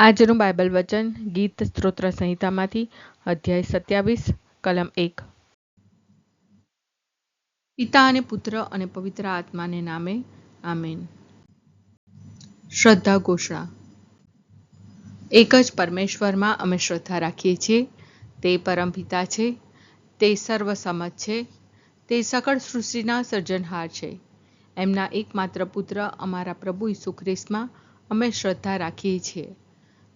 આજનું બાઇબલ વચન ગીત સ્ત્રોત્ર સંહિતામાંથી અધ્યાય સત્યાવીસ, કલમ એક. પિતા અને પુત્ર અને પવિત્ર આત્માને નામે, આમેન. શ્રદ્ધા ઘોષણા. એક જ પરમેશ્વરમાં અમે શ્રદ્ધા રાખીએ છીએ. તે પરમ પિતા છે. તે સર્વસમજ છે. તે સકળ સૃષ્ટિના સર્જનહાર છે. એમના એકમાત્ર પુત્ર અમારા પ્રભુ ઈસુ ખ્રિસ્તમાં અમે શ્રદ્ધા રાખીએ છીએ.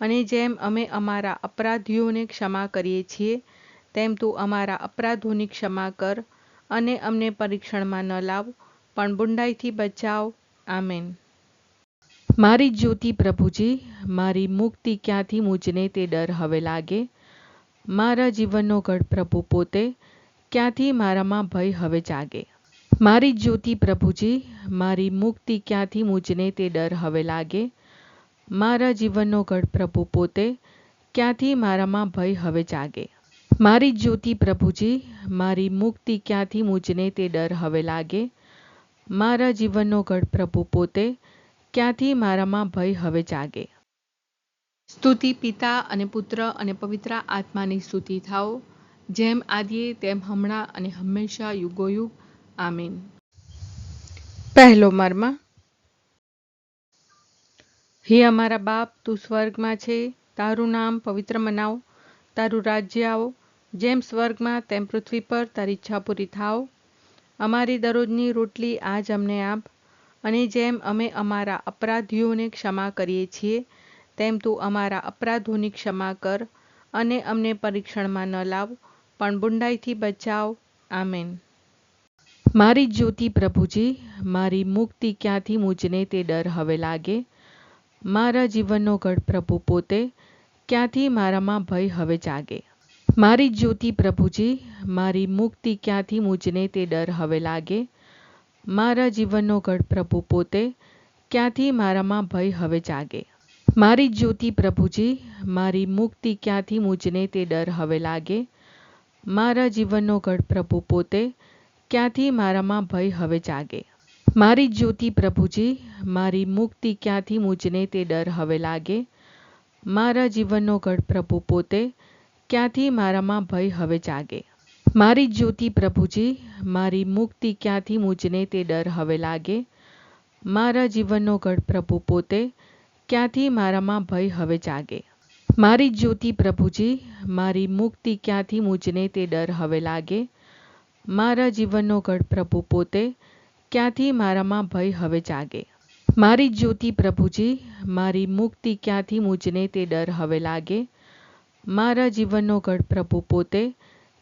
અને જેમ અમે અમારા અપરાધીઓને ક્ષમા કરીએ છીએ, તેમ તું અમારા અપરાધોની ક્ષમા કર અને અમને પરીક્ષણમાં ન લાવ, પણ બુંડાઈથી બચાવ. આમેન. મારી જ્યોતિ પ્રભુજી, મારી મુક્તિ ક્યાંથી મુજને તે ડર હવે લાગે? મારા જીવનનો ગઢ પ્રભુ પોતે, ક્યાંથી મારામાં ભય હવે જાગે? મારી જ્યોતિ પ્રભુજી, મારી મુક્તિ ક્યાંથી મુજને તે ડર હવે લાગે? મારા જીવનનો ગઢ પ્રભુ પોતે, ક્યાંથી મારામાં ભય હવે જાગે? મારી જ્યોતિ પ્રભુજી, મારી મુક્તિ ક્યાંથી મુજને તે ડર હવે લાગે? મારા જીવનનો ગઢ પ્રભુ પોતે, ક્યાંથી મારામાં ભય હવે જાગે? સ્તુતિ પિતા અને પુત્ર અને પવિત્ર આત્માની સ્તુતિ થાઓ, જેમ આદિએ તેમ હમણાં અને હંમેશા યુગોયુગ. આમીન. પહેલો મર્મ હે અમારા બાપ, તું સ્વર્ગમાં છે, તારું નામ પવિત્ર મનાવ, તારું રાજ્ય આવો, જેમ સ્વર્ગમાં તેમ પૃથ્વી પર તારી ઈચ્છા પૂરી થાવ. અમારી દરરોજની રોટલી આજ અમને આપ, અને જેમ અમે અમારા અપરાધીઓને ક્ષમા કરીએ છીએ, તેમ તું અમારા અપરાધોની ક્ષમા કર, અને અમને પરીક્ષણમાં ન લાવ, પણ બુંડાઈથી બચાવ. આમેન. મારી જ્યોતિ પ્રભુજી, મારી મુક્તિ ક્યાંથી મુજને તે ડર હવે લાગે? મારા જીવનનો ગઢ પ્રભુ પોતે ક્યાંથી મારામાં ભય હવે જાગે મારી જ્યોતિ પ્રભુજી મારી મુક્તિ ક્યાંથી મુજને તે ડર હવે લાગે મારા જીવનનો ગઢ પ્રભુ પોતે ક્યાંથી મારામાં ભય હવે જાગે મારી જ્યોતિ પ્રભુજી મારી મુક્તિ ક્યાંથી મુજને તે ડર હવે લાગે મારા જીવનનો ગઢ પ્રભુ પોતે ક્યાંથી મારામાં ભય હવે જાગે મારી જ્યોતિ પ્રભુજી મારી મુક્તિ ક્યાંથી મુજને તે ડર હવે લાગે મારા જીવનનો ગઢ પ્રભુ પોતે ક્યાંથી મારામાં ભય હવે જાગે મારી જ્યોતિ પ્રભુજી મારી મુક્તિ ક્યાંથી મુજને તે ડર હવે લાગે મારા જીવનનો ગઢ પ્રભુ પોતે ક્યાંથી મારામાં ભય હવે જાગે મારી જ્યોતિ પ્રભુજી મારી મુક્તિ ક્યાંથી મુજને તે ડર હવે લાગે મારા જીવનનો ગઢ પ્રભુ પોતે ક્યાંથી મારામાં ભય હવે જાગે મારી જ્યોતિ પ્રભુજી મારી મુક્તિ ક્યાંથી મુજને તે ડર હવે લાગે મારા જીવનનો ગઢ પ્રભુ પોતે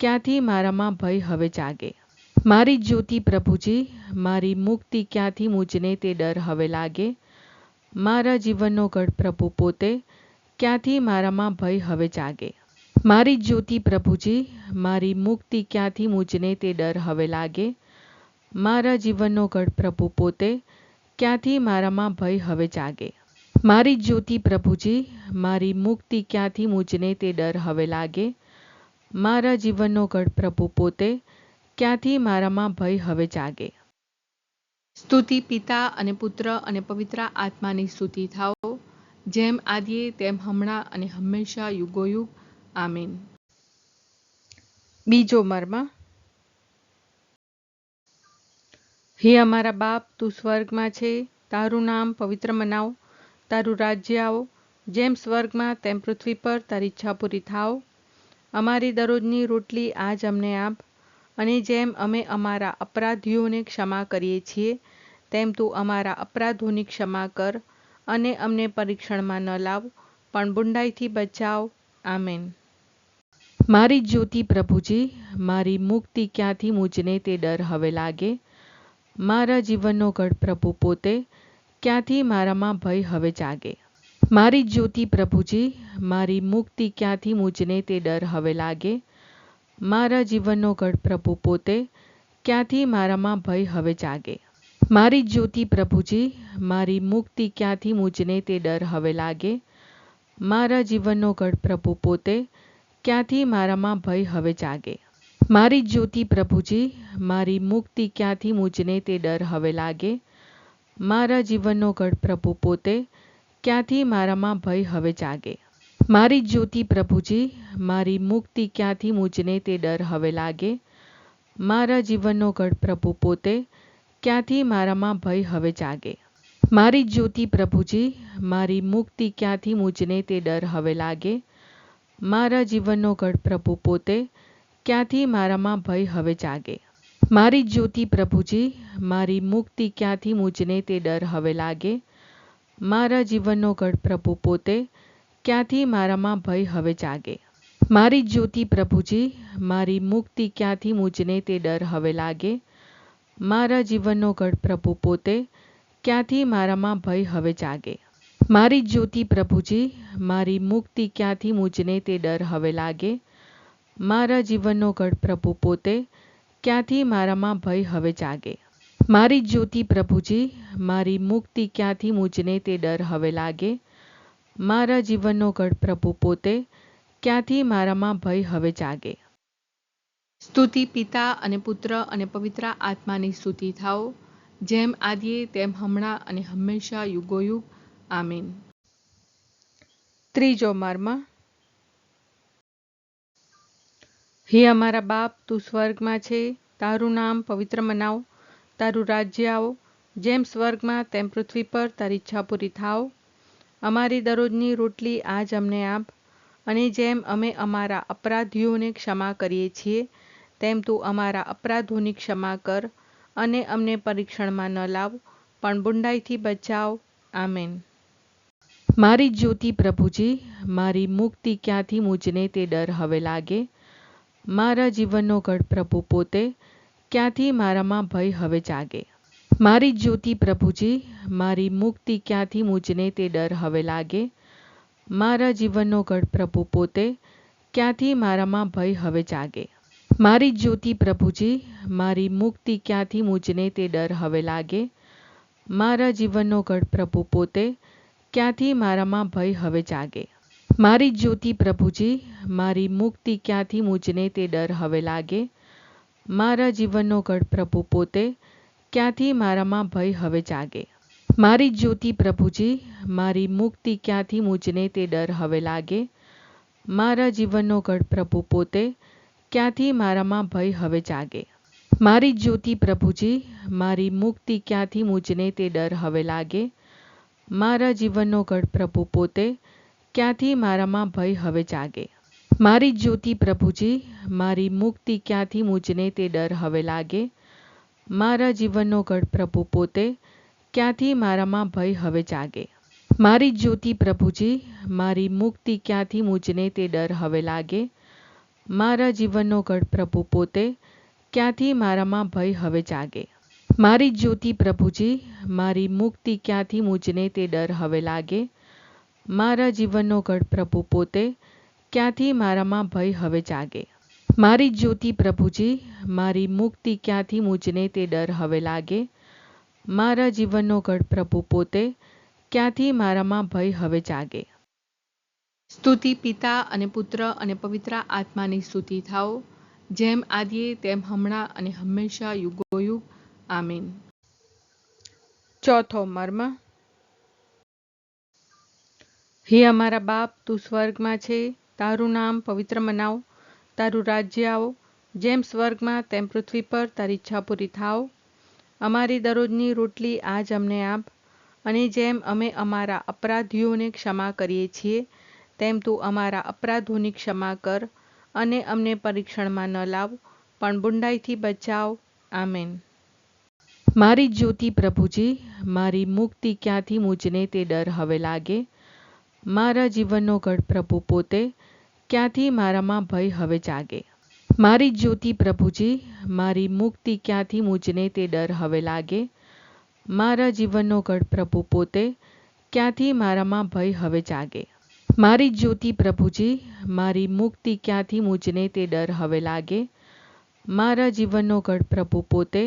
ક્યાંથી મારામાં ભય હવે જાગે મારી જ્યોતિ પ્રભુજી મારી મુક્તિ ક્યાંથી મુજને તે ડર હવે લાગે મારા જીવનનો ગઢ પ્રભુ પોતે ક્યાંથી મારામાં ભય હવે જાગે મારી જ્યોતિ પ્રભુજી મારી મુક્તિ ક્યાંથી મુજને તે ડર હવે લાગે મારા જીવનનો ગઢ પ્રભુ પોતે, ક્યાંથી મારામાં ભય હવે જાગે? મારી જ્યોતિ પ્રભુજી, મારી મુક્તિ ક્યાંથી મુજને તે ડર હવે લાગે? મારા જીવનનો ગઢ પ્રભુ પોતે, ક્યાંથી મારામાં ભય હવે જાગે? સ્તુતિ પિતા અને પુત્ર અને પવિત્ર આત્માની સ્તુતિ થાઓ, જેમ આદિએ તેમ હમણાં અને હંમેશા યુગોયુગ. આમીન. બીજો મર્મ હે અમારા બાપ, તું સ્વર્ગમાં છે, તારું નામ પવિત્ર મનાવ, તારું રાજ્ય આવો, જેમ સ્વર્ગમાં તેમ પૃથ્વી પર તારી ઈચ્છા પૂરી થાવ અમારી દરરોજની રોટલી આજ અમને આપ, અને જેમ અમે અમારા અપરાધીઓને ક્ષમા કરીએ છીએ, તેમ તું અમારા અપરાધોની ક્ષમા કર, અને અમને પરીક્ષણમાં ન લાવ, પણ બુંડાઈથી બચાવ. આમેન. મારી જ્યોતિ પ્રભુજી, મારી મુક્તિ ક્યાંથી મુજને તે ડર હવે લાગે? મારા જીવનનો ગઢ પ્રભુ પોતે ક્યાંથી મારામાં ભય હવે જાગે? મારી જ્યોતિ પ્રભુજી, મારી મુક્તિ ક્યાંથી મુજને તે ડર હવે લાગે? મારા જીવનનો ગઢ પ્રભુ પોતે ક્યાંથી મારામાં ભય હવે જાગે? મારી જ્યોતિ પ્રભુજી, મારી મુક્તિ ક્યાંથી મુજને તે ડર હવે લાગે? મારા જીવનનો ગઢ પ્રભુ પોતે ક્યાંથી મારામાં ભય હવે જાગે? મારી જ્યોતિ પ્રભુજી મારી મુક્તિ ક્યાંથી મુજને તે ડર હવે લાગે મારા જીવનનો ગઢ પ્રભુ પોતે ક્યાંથી મારામાં ભય હવે જાગે મારી જ્યોતિ પ્રભુજી મારી મુક્તિ ક્યાંથી મુજને તે ડર હવે લાગે મારા જીવનનો ગઢ પ્રભુ પોતે ક્યાંથી મારામાં ભય હવે જાગે મારી જ્યોતિ પ્રભુજી મારી મુક્તિ ક્યાંથી મુજને તે ડર હવે લાગે મારા જીવનનો ગઢ પ્રભુ પોતે ક્યાંથી મારામાં ભય હવે જાગે મારી જ્યોતિ પ્રભુજી મારી મુક્તિ ક્યાંથી મુજને તે ડર હવે લાગે મારા જીવનનો ગઢ પ્રભુ પોતે ક્યાંથી મારામાં ભય હવે જાગે મારી જ્યોતિ પ્રભુજી મારી મુક્તિ ક્યાંથી મુજને તે ડર હવે લાગે મારા જીવનનો ગઢ પ્રભુ પોતે ક્યાંથી મારામાં ભય હવે જાગે મારી જ્યોતિ પ્રભુજી મારી મુક્તિ ક્યાંથી મુજને તે ડર હવે લાગે મારા જીવનનો ગઢ પ્રભુ પોતે, ક્યાંથી મારામાં ભય હવે જાગે? મારી જ્યોતિ પ્રભુજી, મારી મુક્તિ ક્યાંથી મુજને તે ડર હવે લાગે? મારા જીવનનો ગઢ પ્રભુ પોતે, ક્યાંથી મારામાં ભય હવે જાગે? સ્તુતિ પિતા અને પુત્ર અને પવિત્ર આત્માની સ્તુતિ થાઓ, જેમ આદિએ તેમ હમણાં અને હંમેશા યુગોયુગ. આમીન. ત્રીજો મર્મ હે અમારા બાપ, તું સ્વર્ગમાં છે, તારું નામ પવિત્ર મનાવ, તારું રાજ્ય આવો, જેમ સ્વર્ગમાં તેમ પૃથ્વી પર તારી ઈચ્છા પૂરી થાવ. અમારી દરરોજની રોટલી આજ અમને આપ, અને જેમ અમે અમારા અપરાધીઓને ક્ષમા કરીએ છીએ, તેમ તું અમારા અપરાધોની ક્ષમા કર, અને અમને પરીક્ષણમાં ન લાવ, પણ બુંડાઈથી બચાવ. આમેન. મારી જ્યોતિ પ્રભુજી, મારી મુક્તિ ક્યાંથી મુજને તે ડર હવે લાગે? મારા જીવનનો ગઢ પ્રભુ પોતે, ક્યાંથી મારામાં ભય હવે જાગે? મારી જ્યોતિ પ્રભુજી, મારી મુક્તિ ક્યાંથી મુજને તે ડર હવે લાગે? મારા જીવનનો ગઢ પ્રભુ પોતે, ક્યાંથી મારામાં ભય હવે જાગે? મારી જ્યોતિ પ્રભુજી, મારી મુક્તિ ક્યાંથી મુજને તે ડર હવે લાગે? મારા જીવનનો ગઢ પ્રભુ પોતે, ક્યાંથી મારામાં ભય હવે જાગે? મારી જ્યોતિ પ્રભુજી મારી મુક્તિ ક્યાંથી મુજને તે ડર હવે લાગે મારા જીવનનો ગઢ પ્રભુ પોતે ક્યાંથી મારામાં ભય હવે જાગે મારી જ્યોતિ પ્રભુજી મારી મુક્તિ ક્યાંથી મુજને તે ડર હવે લાગે મારા જીવનનો ગઢ પ્રભુ પોતે ક્યાંથી મારામાં ભય હવે જાગે મારી જ્યોતિ પ્રભુજી મારી મુક્તિ ક્યાંથી મુજને તે ડર હવે લાગે મારા જીવનનો ગઢ પ્રભુ પોતે ક્યાંથી મારામાં ભય હવે જાગે મારી જ્યોતિ પ્રભુજી મારી મુક્તિ ક્યાંથી મુજને તે ડર હવે લાગે મારા જીવનનો ગઢ પ્રભુ પોતે ક્યાંથી મારામાં ભય હવે જાગે મારી જ્યોતિ પ્રભુજી મારી મુક્તિ ક્યાંથી મુજને તે ડર હવે લાગે મારા જીવનનો ગઢ પ્રભુ પોતે ક્યાંથી મારામાં ભય હવે જાગે મારી જ્યોતિ પ્રભુજી મારી મુક્તિ ક્યાંથી મુજને તે ડર હવે લાગે મારા જીવનનો ગઢ પ્રભુ પોતે ક્યાંથી મારામાં ભય હવે જાગે? મારી જ્યોતિ પ્રભુજી, મારી મુક્તિ ક્યાંથી મુજને તે ડર હવે લાગે? મારા જીવનનો ગઢ પ્રભુ પોતે ક્યાંથી મારામાં ભય હવે જાગે? સ્તુતિ પિતા અને પુત્ર અને પવિત્ર આત્માની સ્તુતિ થાઓ, જેમ આદિએ તેમ હમણાં અને હંમેશા યુગોયુગ. આમીન. ચોથો મર્મ હે અમારા બાપ, તું સ્વર્ગમાં છે, તારું નામ પવિત્ર મનાવ, તારું રાજ્ય આવો, જેમ સ્વર્ગમાં તેમ પૃથ્વી પર તારી ઈચ્છા પૂરી થાવ. અમારી દરરોજની રોટલી આજ અમને આપ, અને જેમ અમે અમારા અપરાધીઓને ક્ષમા કરીએ છીએ, તેમ તું અમારા અપરાધોની ક્ષમા કર, અને અમને પરીક્ષણમાં ન લાવ, પણ બુંડાઈથી બચાવ. આમેન. મારી જ્યોતિ પ્રભુજી, મારી મુક્તિ ક્યાંથી મુજને તે ડર હવે લાગે? મારા જીવનનો ગઢ પ્રભુ પોતે ક્યાંથી મારામાં ભય હવે જાગે મારી જ્યોતિ પ્રભુજી મારી મુક્તિ ક્યાંથી મુજને તે ડર હવે લાગે મારા જીવનનો ગઢ પ્રભુ પોતે ક્યાંથી મારામાં ભય હવે જાગે મારી જ્યોતિ પ્રભુજી મારી મુક્તિ ક્યાંથી મુજને તે ડર હવે લાગે મારા જીવનનો ગઢ પ્રભુ પોતે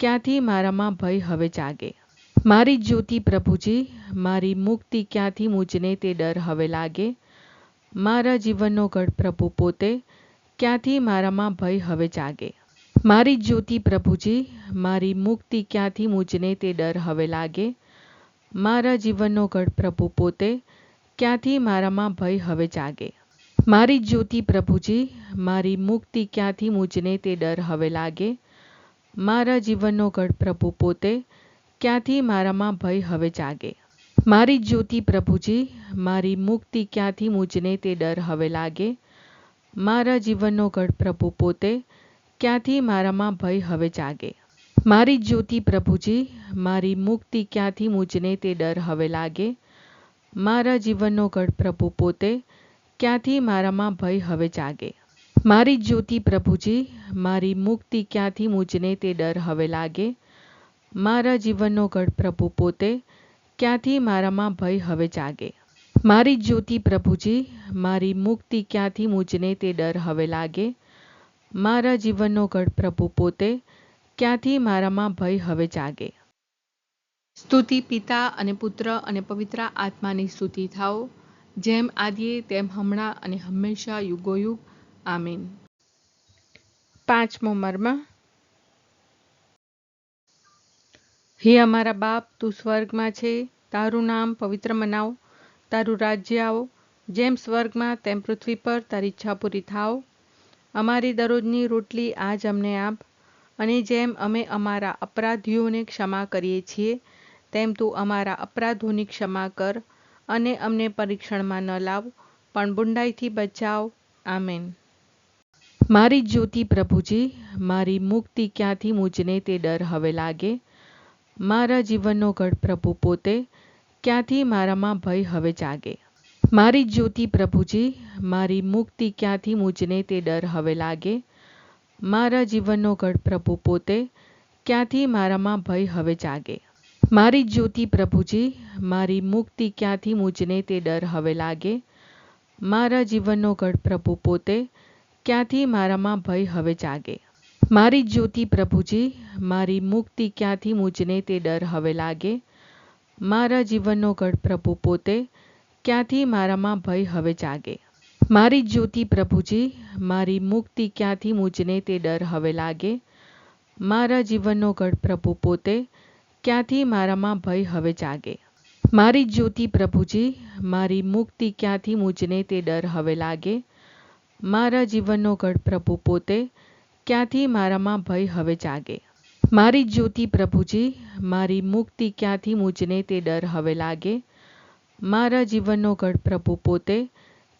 ક્યાંથી મારામાં ભય હવે જાગે મારી જ્યોતિ પ્રભુજી મારી મુક્તિ ક્યાંથી મુજને તે ડર હવે લાગે મારા જીવનનો ગઢ પ્રભુ પોતે ક્યાંથી મારામાં ભય હવે જાગે મારી જ્યોતિ પ્રભુજી મારી મુક્તિ ક્યાંથી મુજને તે ડર હવે લાગે મારા જીવનનો ગઢ પ્રભુ પોતે ક્યાંથી મારામાં ભય હવે જાગે મારી જ્યોતિ પ્રભુજી મારી મુક્તિ ક્યાંથી મુજને તે ડર હવે લાગે મારા જીવનનો ગઢ પ્રભુ પોતે ક્યાંથી મારામાં ભય હવે જાગે મારી જ્યોતિ પ્રભુજી મારી મુક્તિ ક્યાંથી મુજને તે ડર હવે લાગે મારા જીવનનો ગઢ પ્રભુ પોતે ક્યાંથી મારામાં ભય હવે જાગે મારી જ્યોતિ પ્રભુજી મારી મુક્તિ ક્યાંથી મુજને તે ડર હવે લાગે મારા જીવનનો ગઢ પ્રભુ પોતે ક્યાંથી મારામાં ભય હવે જાગે મારી જ્યોતિ પ્રભુજી મારી મુક્તિ ક્યાંથી મુજને તે ડર હવે લાગે મારા જીવનનો ગઢ પ્રભુ પોતે, ક્યાંથી મારામાં ભય હવે જાગે? મારી જ્યોતિ પ્રભુજી, મારી મુક્તિ ક્યાંથી મુજને તે ડર હવે લાગે? મારા જીવનનો ગઢ પ્રભુ પોતે, ક્યાંથી મારામાં ભય હવે જાગે? સ્તુતિ પિતા અને પુત્ર અને પવિત્ર આત્માની સ્તુતિ થાઓ, જેમ આદિએ તેમ હમણાં અને હંમેશા યુગોયુગ. આમીન. પાંચમો મર્મ હે અમારા બાપ, તું સ્વર્ગમાં છે. તારું નામ પવિત્ર મનાવ. તારું રાજ્ય આવો. જેમ સ્વર્ગમાં, તેમ પૃથ્વી પર તારી ઈચ્છા પૂરી થાવ. અમારી દરરોજની રોટલી આજ અમને આપ. અને જેમ અમે અમારા અપરાધીઓને ક્ષમા કરીએ છીએ, તેમ તું અમારા અપરાધોની ક્ષમા કર અને અમને પરીક્ષણમાં ન લાવ, પણ બુંડાઈથી બચાવ. આમેન. મારી જ્યોતિ પ્રભુજી, મારી મુક્તિ ક્યાંથી મુજને તે ડર હવે લાગે? મારા જીવનનો ગઢ પ્રભુ પોતે, ક્યાંથી મારામાં ભય હવે જાગે? મારી જ્યોતિ પ્રભુજી, મારી મુક્તિ ક્યાંથી મુજને તે ડર હવે લાગે? મારા જીવનનો ગઢ પ્રભુ પોતે, ક્યાંથી મારામાં ભય હવે જાગે? મારી જ્યોતિ પ્રભુજી, મારી મુક્તિ ક્યાંથી મુજને તે ડર હવે લાગે? મારા જીવનનો ગઢ પ્રભુ પોતે, ક્યાંથી મારામાં ભય હવે જાગે? મારી જ્યોતિ પ્રભુજી મારી મુક્તિ ક્યાંથી મુજને તે ડર હવે લાગે મારા જીવનનો ગઢ પ્રભુ પોતે ક્યાંથી મારામાં ભય હવે જાગે મારી જ્યોતિ પ્રભુજી મારી મુક્તિ ક્યાંથી મુજને તે ડર હવે લાગે મારા જીવનનો ગઢ પ્રભુ પોતે ક્યાંથી મારામાં ભય હવે જાગે મારી જ્યોતિ પ્રભુજી મારી મુક્તિ ક્યાંથી મુજને તે ડર હવે લાગે મારા જીવનનો ગઢ પ્રભુ પોતે ક્યાંથી મારામાં ભય હવે જાગે મારી જ્યોતિ પ્રભુજી મારી મુક્તિ ક્યાંથી મુજને તે ડર હવે લાગે મારા જીવનનો ગઢ પ્રભુ પોતે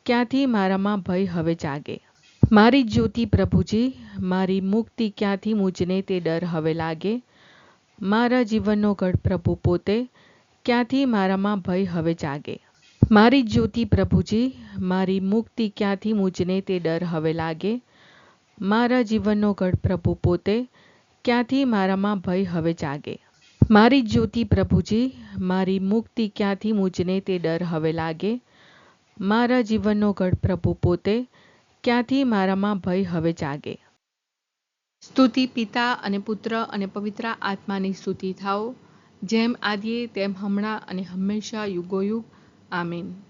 ક્યાંથી મારામાં ભય હવે જાગે મારી જ્યોતિ પ્રભુજી મારી મુક્તિ ક્યાંથી મુજને તે ડર હવે લાગે મારા જીવનનો ગઢ પ્રભુ પોતે ક્યાંથી મારામાં ભય હવે જાગે મારી જ્યોતિ પ્રભુજી મારી મુક્તિ ક્યાંથી મુજને તે ડર હવે લાગે મારા જીવનનો ગઢ પ્રભુ પોતે, ક્યાંથી મારામાં ભય હવે જાગે? મારી જ્યોતિ પ્રભુજી, મારી મુક્તિ ક્યાંથી મુજને તે ડર હવે લાગે? મારા જીવનનો ગઢ પ્રભુ પોતે, ક્યાંથી મારામાં ભય હવે જાગે? સ્તુતિ પિતા અને પુત્ર અને પવિત્ર આત્માની સ્તુતિ થાઓ, જેમ આદિએ તેમ હમણાં અને હંમેશા યુગોયુગ. આમીન.